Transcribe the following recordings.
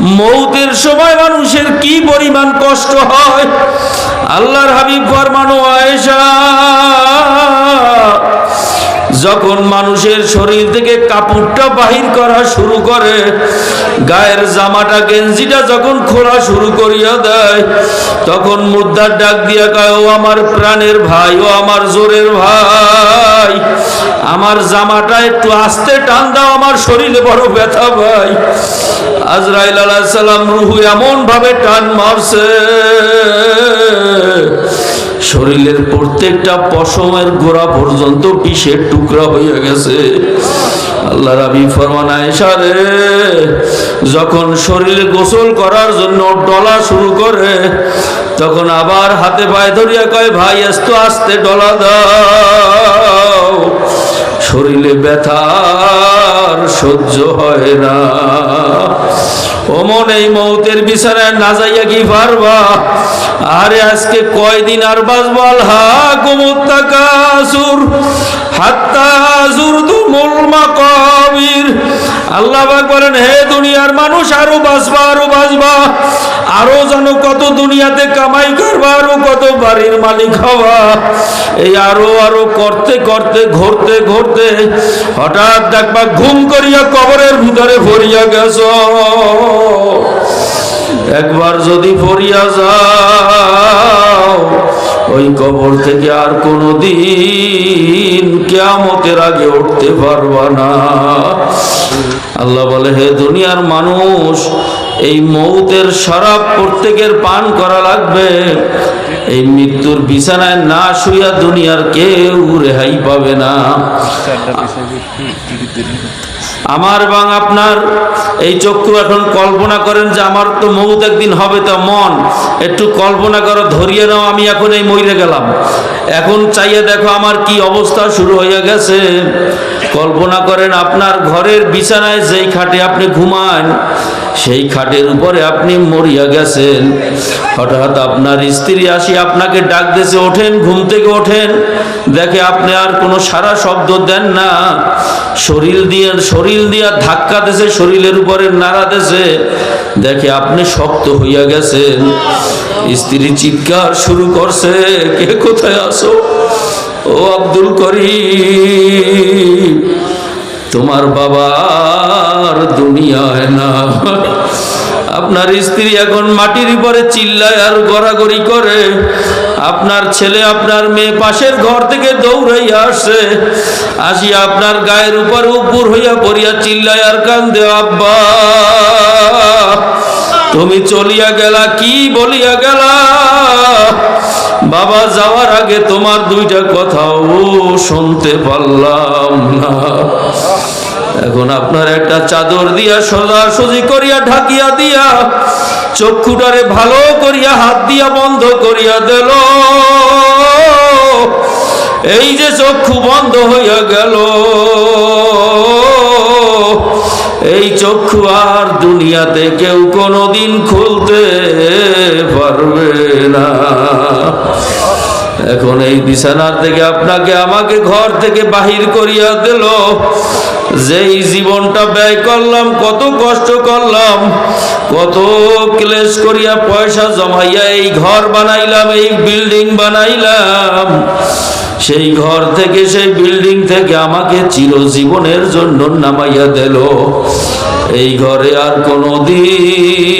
মৌতের সময় মানুষের কি পরিমাণ কষ্ট হয়? আল্লাহর হাবিব ফরমানো, আয়েশা, যখন মানুষের শরীর থেকে কাপড়টা বাহির করা শুরু করে, গায়ের জামাটা, গেঞ্জিটা যখন খোলা শুরু করিয়া দেয়, তখন মুদ্রার ডাক দিয়া কয়, ও আমার প্রাণের ভাই, ও আমার জোরের ভাই, আমার জামাটা একটু আস্তে টান দাও, আমার শরীরে বড় ব্যথা ভাই। আজরাইল আলাহ রুহু এমন ভাবে টান মারছে, শরীরের প্রত্যেকটা পশমের গোড়া পর্যন্ত বিষের টুকরা হয়ে গেছে। আল্লাহ রাবি ফরমান আয়েশা যখন শরীরে গোসল করার জন্য ডলা শুরু করে, তখন আবার হাতে পায়ে ধরিয়া কয়, ভাই এত আস্তে ডলা দাও। শরীরে ব্যথার সহ্য হয় না। ওমন এই মৌতের বিছানায় না যাইয়া কি পারবা? আরে আজকে কয়দিন আর বাজবাল হা জুরতুমুল মাকাবির। আল্লাহ বলেন, হে দুনিয়ার মানুষ, আরও বাঁচবা আরও বাঁচবা। আরও যেন কত দুনিয়াতে কামাই করবা আরও কত বাড়ির মালিক হওয়া। এই আরও আরও করতে করতে, ঘুরতে ঘুরতে হঠাৎ দেখবা ঘুম করিয়া কবরের ভিতরে ভরিয়া গেছ। একবার যদি ভরিয়া যাও, ওই কবর থেকে আর কোনো দিন কেয়ামতের আগে উঠতে পারবা না। আল্লাহ বলে, হে দুনিয়ার মানুষ এই মৌতের শরাব প্রত্যেকের পান করা লাগবে। এই মৃত্যুর বিছানায় না শুইয়া দুনিয়ার কেউ রেহাই পাবে না। আমার এবং আপনার এই চক্ষু এখন কল্পনা করেন যে আমার তো মৌত একদিন হবে, তা মন, একটু কল্পনা করো, ধরিয়ে নাও, আমি এখন এই মরে গেলাম। এখন চাইয়ে দেখো আমার কি অবস্থা শুরু হয়ে গেছে। কল্পনা করেন আপনার ঘরের বিছানায় যেই খাটে আপনি ঘুমান, সেই খাটের উপরে আপনি মরিয়া গেছেন। হঠাৎ আপনার স্ত্রী আসি আপনাকে ডাক দিয়েছে, ওঠেন, ঘুম থেকে ওঠেন। দেখে আপনি আর কোনো সারা শব্দ দেন না। শরীর দিয়ে, শরীর দিয়া ধাক্কা দেছে শরীরের উপরে নাড়া দেছে দেখে আপনি শক্ত হইয়া গেছেন। স্ত্রী চিৎকার শুরু করছে, কে কোথায় আসো ও আব্দুল করিম, তোমার বাবার দুনিয়ায় না। আপনার স্ত্রী এখন মাটির উপরে চিল্লায় আর গড়াগড়ি করে। আপনার ছেলে, আপনার মেয়ে পাশের ঘর থেকে দৌড়াইয়া আসছে আসি আপনার গায়ের উপর উপর হইয়া পড়িয়া চিল্লায় আর কান্দে, আব্বা, তুমি চলিয়া গেলা, কি বলিয়া গেলা? বাবা যাওয়ার আগে তোমার দুইটা কথাও শুনতে পারলাম না। এখন আপনার একটা চাদর দিয়া সোজা সুজি করিয়া ঢাকিয়া দিয়া চক্ষুটারে ভালো করিয়া, হাত দিয়া বন্ধ করিয়া দিল। এই যে চক্ষু বন্ধ হইয়া গেল। এই চক্ষু আর দুনিয়াতে কেউ কোনোদিন খুলতে পারবে না। এখন এই বিছানার থেকে আপনাকে আমাকে ঘর থেকে বাহির করিয়া দিল। যেই জীবনটা ব্যয় করলাম, কত কষ্ট করলাম, কত ক্লেশ করিয়া পয়সা জমাইয়া এই ঘর বানাইলাম, এই বিল্ডিং বানাইলাম। সেই ঘর থেকে, সেই বিল্ডিং থেকে আমাকে চিরজীবনের জন্য নামাইয়া দিল। এই ঘরে আর কোনো দিন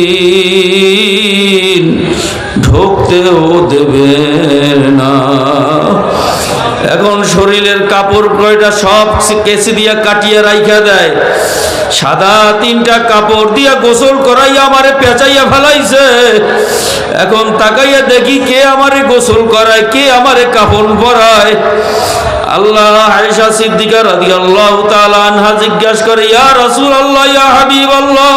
ঢুকতেও দেবে এখন শরীরের কাপড় কয়টা সব কেসি দিয়া কাটিয়া রাইখা দেয়। সাদা তিনটা কাপড় দিয়া গোসল করাইয়া আমারে পেঁচাইয়া ফেলাইছে। এখন তাকাইয়া দেখি কে আমারে গোসল করায়, কে আমারে কাপড় পরায়। আল্লাহ আয়েশা সিদ্দিকা রাদিয়াল্লাহু তাআলা আনহা জিজ্ঞাসা করে, ইয়া রাসূলুল্লাহ, ইয়া হাবিবাল্লাহ,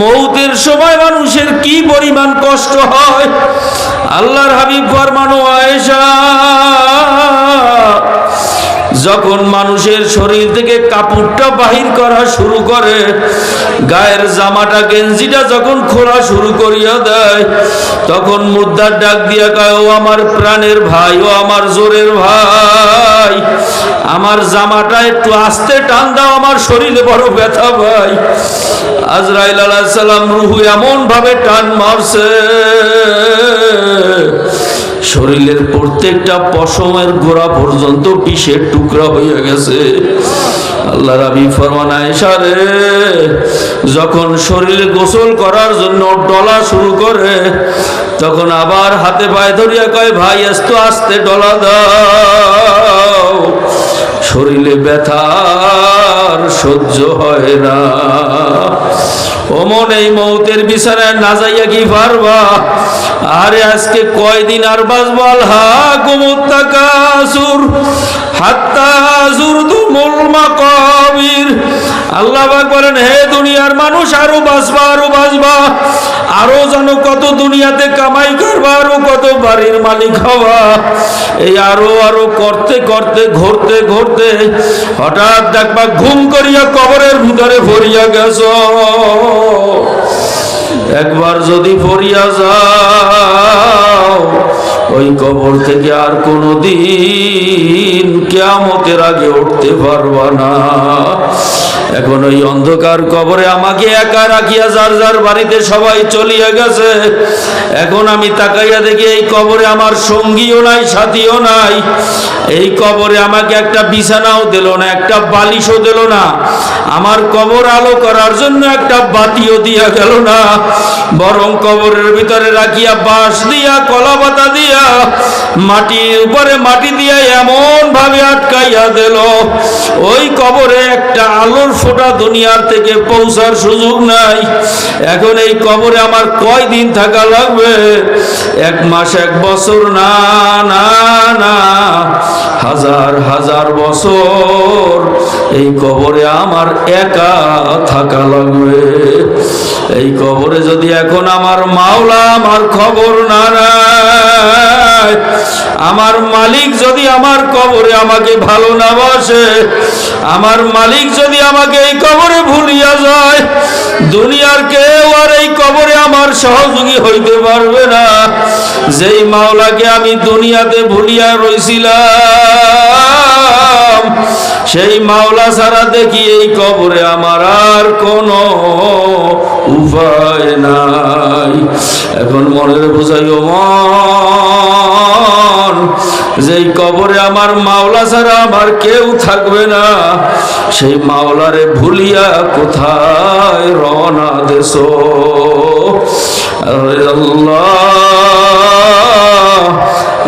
মৌতের সময় মানুষের কি পরিমাণ কষ্ট হয়? আল্লাহর হাবিব ফরমানো, আয়েশা যখন মানুষের শরীর থেকে কাপড়টা বাহির করা শুরু করে, গায়ের জামাটা, গেঞ্জিটা যখন খোলা শুরু করিয়া দেয়, তখন মুদ্রার ডাক দিয়া কয়, ও আমার প্রাণের ভাই, ও আমার জোরের ভাই, আমার জামাটা একটু আস্তে টান দাও, আমার শরীরে বড় ব্যথা ভাই। আজরাইল আলাইহিস সালাম রুহু এমন ভাবে টান মারছে শরীরের প্রত্যেকটা পশমের গোড়া পর্যন্ত বিষের টুকরা হয়ে গেছে। আল্লাহ রাবি ফরমান আয়েশা রে, যখন শরীরে গোসল করার জন্য ডলা শুরু করে, তখন আবার হাতে পায়ে ধরিয়া কয়, ভাই, আস্তে আস্তে ডলা দাও। শরীরে ব্যথার সহ্য হয় না। ওমন এই মৌতের বিছানায় না যাইয়া কি পারবা? আরে আজকে কয়দিন আর বাজবো আল্হা কুমুত্তাকাসুর হাত্তা জুরতুমুল মাকাবির। আল্লাহ বলেন, হে দুনিয়ার মানুষ, আরও বাসবা আরও বাঁচবা। আরও যেন কত দুনিয়াতে কামাই করবা আরও কত বাড়ির মালিক হওয়া। এই আরও আরও করতে করতে, ঘুরতে ঘুরতে হঠাৎ দেখবা ঘুম করিয়া কবরের ভিতরে ভরিয়া গেছ। একবার যদি পড়িয়া যাও, ওই কবর থেকে আর কোনো দিন কেয়ামতের আগে উঠতে পারবা না। এখন ওই অন্ধকার কবরে আমাকে একা রাখিয়া যার যার বাড়িতে সবাই চলিয়া গেছে। এখন আমি তাকাইয়া দেখি এই কবরে আমার সঙ্গীও নাই, সাথীও নাই। এই কবরে আমাকে একটা বিছানাও দিল না, একটা বালিশও দিল না। আমার কবর আলো করার জন্য একটা বাতিও দিয়া গেল না। বরং কবরের ভিতরে রাখিয়া বাঁশ দিয়া, কলা পাতা দিয়া, মাটির উপরে মাটি দিয়া এমন ভাবে আটকাইয়া দিল। ওই কবরে একটা আলোর ফোঁটা দুনিয়ার থেকে পৌঁছার সুযোগ নাই। এখন এই কবরে আমার কয় দিন থাকা লাগবে? এক মাস, এক বছর? না না না। হাজার হাজার বছর এই কবরে আমার একা থাকা লাগবে। এই কবরে যদি এখন আমার মাওলা আমার খবর না না নেয় আমার মালিক যদি আমার কবরে আমাকে ভালো না বসে, আমার মালিক যদি আমাকে এই কবরে ভুলিয়া যায়, দুনিয়ার কেউ আর এই কবরে আমার সহযোগী হইতে পারবে না। যেই মাওলাকে আমি দুনিয়াতে ভুলিয়া রইছিলাম, সেই মাওলা ছাড়া দেখি এই কবরে আমার আর কোনো উপায় নাই। এখন মনের বোঝাইও মন। যেই কবরে আমার মাওলা ছাড়া আমার কেউ থাকবে না, সেই মাওলারে ভুলিয়া কোথায় রওনা দেশ?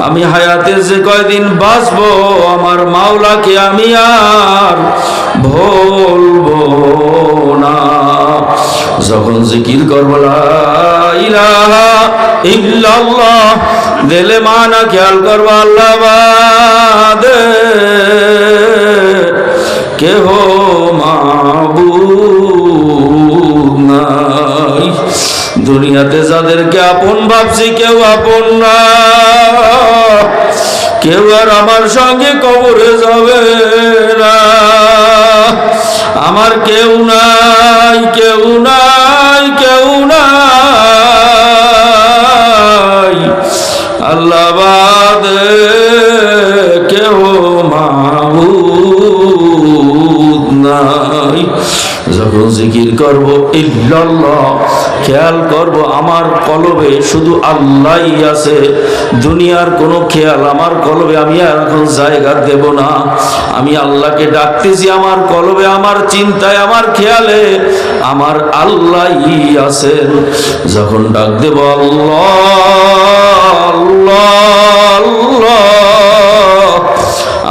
আমি হায়াতে যে কয়দিন বাঁচবো, আমার মাওলাকে আমি আর ভুলবো না। যখন জিকির করব ইলাহা ইল্লাল্লাহ দিলে মানা খেয়াল করব আল্লাহ কেহ নাই। দুনিয়াতে যাদেরকে আপন ভাবছি, কেউ আপন না। কেউ আর আমার সঙ্গে কবরে যাবে না। আমার কেউ নাই কেউ নাই কেউ নাই। আল্লাহ কেহ মাহুদ নাই। যখন জিকির করব ইল্লাল্লাহ। খেয়াল করব, আমার কলবে শুধু আল্লাহই আছে। দুনিয়ার কোনো খেয়াল, আমার কলবে আমি আর এখন জায়গা দেব না। আমি আল্লাহকে ডাকতেছি, আমার কলবে আমার চিন্তায়, আমার খেয়ালে আমার আল্লাহই আছেন। যখন ডাক দেব, আল্লাহ আল্লাহ আল্লাহ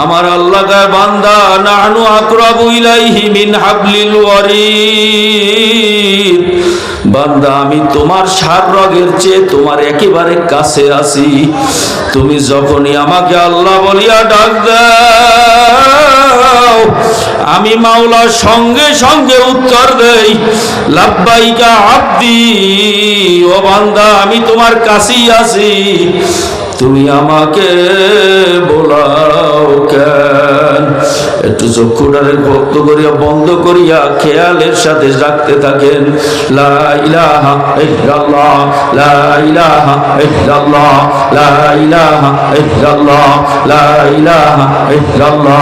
আমার আল্লাহ বান্দা নানু আকরাবু ইলাইহি মিন হাবলিল ওয়ারিদ। আমি তোমার সার রগের চেয়ে তোমার একেবারে কাছে আছি। তুমি যখনই আমাকে আল্লাহ বলিয়া ডাক আমি মাওলার সঙ্গে সঙ্গে উত্তর দেই লাভবাইকা আব্দি, ও বান্দা, আমি তোমার কাছেই আছি। তুমি আমাকে বোলাও কেন? একটু চক্ষুটারে ভক্ত করিয়া, বন্ধ করিয়া খেয়ালের সাথে রাখতে থাকেন। লা ইলাহা ইল্লাল্লাহ, লা ইলাহা ইল্লাল্লাহ, লা ইলাহা ইল্লাল্লাহ, লা ইলাহা ইল্লাল্লাহ